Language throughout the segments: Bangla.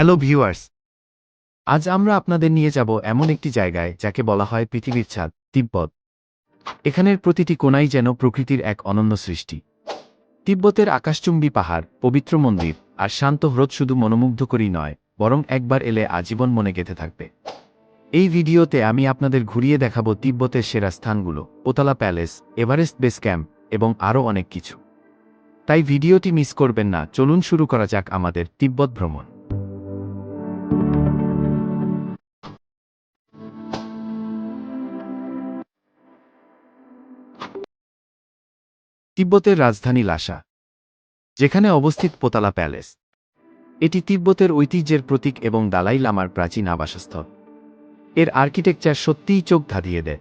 হ্যালো ভিউয়ার্স আজ আমরা আপনাদের নিয়ে যাব এমন একটি জায়গায় যাকে বলা হয় পৃথিবীর ছাদ, তিব্বত। এখানের প্রতিটি কোণাই যেন প্রকৃতির এক অনন্য সৃষ্টি। তিব্বতের আকাশচুম্বী পাহাড়, পবিত্র মন্দির আর শান্ত হ্রদ শুধু মনোমুগ্ধকরই নয়, বরং একবার এলে আজীবন মনে গেঁথে থাকবে। এই ভিডিওতে আমি আপনাদের ঘুরিয়ে দেখাবো তিব্বতের সেরা স্থানগুলো Potala palace, Everest base camp এবং আরও অনেক কিছু। তাই ভিডিওটি মিস করবেন না, চলুন শুরু করা যাক আমাদের তিব্বত ভ্রমণ। তিব্বতের রাজধানী লাসা, যেখানে অবস্থিত পোতালা প্যালেস। এটি তিব্বতের ঐতিহ্যের প্রতীক এবং দালাই লামার প্রাচীন আবাসস্থল। এর আর্কিটেকচার সত্যিই চোখ ধাঁধিয়ে দেয়।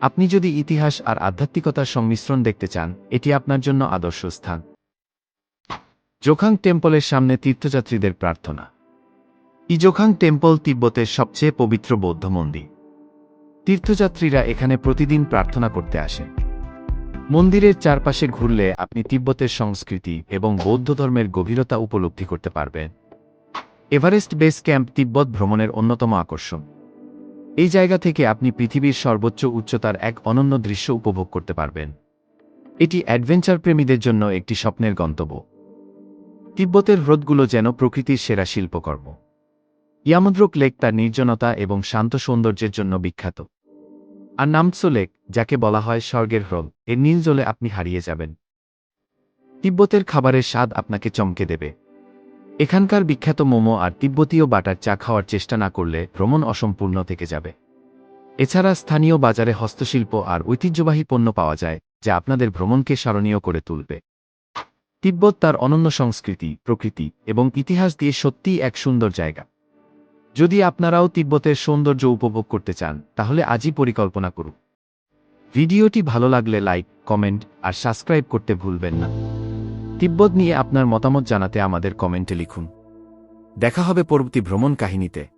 আপনি যদি ইতিহাস আর আধ্যাত্মিকতার সংমিশ্রণ দেখতে চান, এটি আপনার জন্য আদর্শ স্থান। জোখাং টেম্পলের সামনে তীর্থযাত্রীদের প্রার্থনা। ইজোখাং টেম্পল তিব্বতের সবচেয়ে পবিত্র বৌদ্ধ মন্দির। তীর্থযাত্রীরা এখানে প্রতিদিন প্রার্থনা করতে আসে মন্দিরের চারপাশে ঘুরলে আপনি তিব্বতের সংস্কৃতি এবং বৌদ্ধ ধর্মের গভীরতা উপলব্ধি করতে পারবেন। এভারেস্ট বেস ক্যাম্প তিব্বত ভ্রমণের অন্যতম আকর্ষণ। এই জায়গা থেকে আপনি পৃথিবীর সর্বোচ্চ উচ্চতার এক অনন্য দৃশ্য উপভোগ করতে পারবেন। এটি অ্যাডভেঞ্চার প্রেমীদের জন্য একটি স্বপ্নের গন্তব্য। তিব্বতের হ্রদগুলো যেন প্রকৃতির সেরা শিল্পকর্ম। ইয়ামদ্রক লেক তার নির্জনতা এবং শান্ত সৌন্দর্যের জন্য বিখ্যাত। আর নামৎসো লেক যাকে বলা হয় স্বর্গের হ্রদ। এর নীল জলে আপনি হারিয়ে যাবেন। তিব্বতের খাবারের স্বাদ আপনাকে চমকে দেবে। এখানকার বিখ্যাত মোমো আর তিব্বতীয় বাটার চা খাওয়ার চেষ্টা না করলে ভ্রমণ অসম্পূর্ণ থেকে যাবে। এছাড়া স্থানীয় বাজারে হস্তশিল্প আর ঐতিহ্যবাহী পণ্য পাওয়া যায়, যা আপনাদের ভ্রমণকে স্মরণীয় করে তুলবে। তিব্বত তার অনন্য সংস্কৃতি, প্রকৃতি এবং ইতিহাস দিয়ে সত্যিই এক সুন্দর জায়গা। যদি আপনারাও তিব্বতের সৌন্দর্য উপভোগ করতে চান, তাহলে আজই পরিকল্পনা করুন। ভিডিওটি ভালো লাগলে লাইক, কমেন্ট, আর সাবস্ক্রাইব করতে ভুলবেন না। তিব্বত নিয়ে আপনার মতামত জানাতে আমাদের কমেন্টে লিখুন। দেখা হবে পরবর্তী ভ্রমণ কাহিনীতে।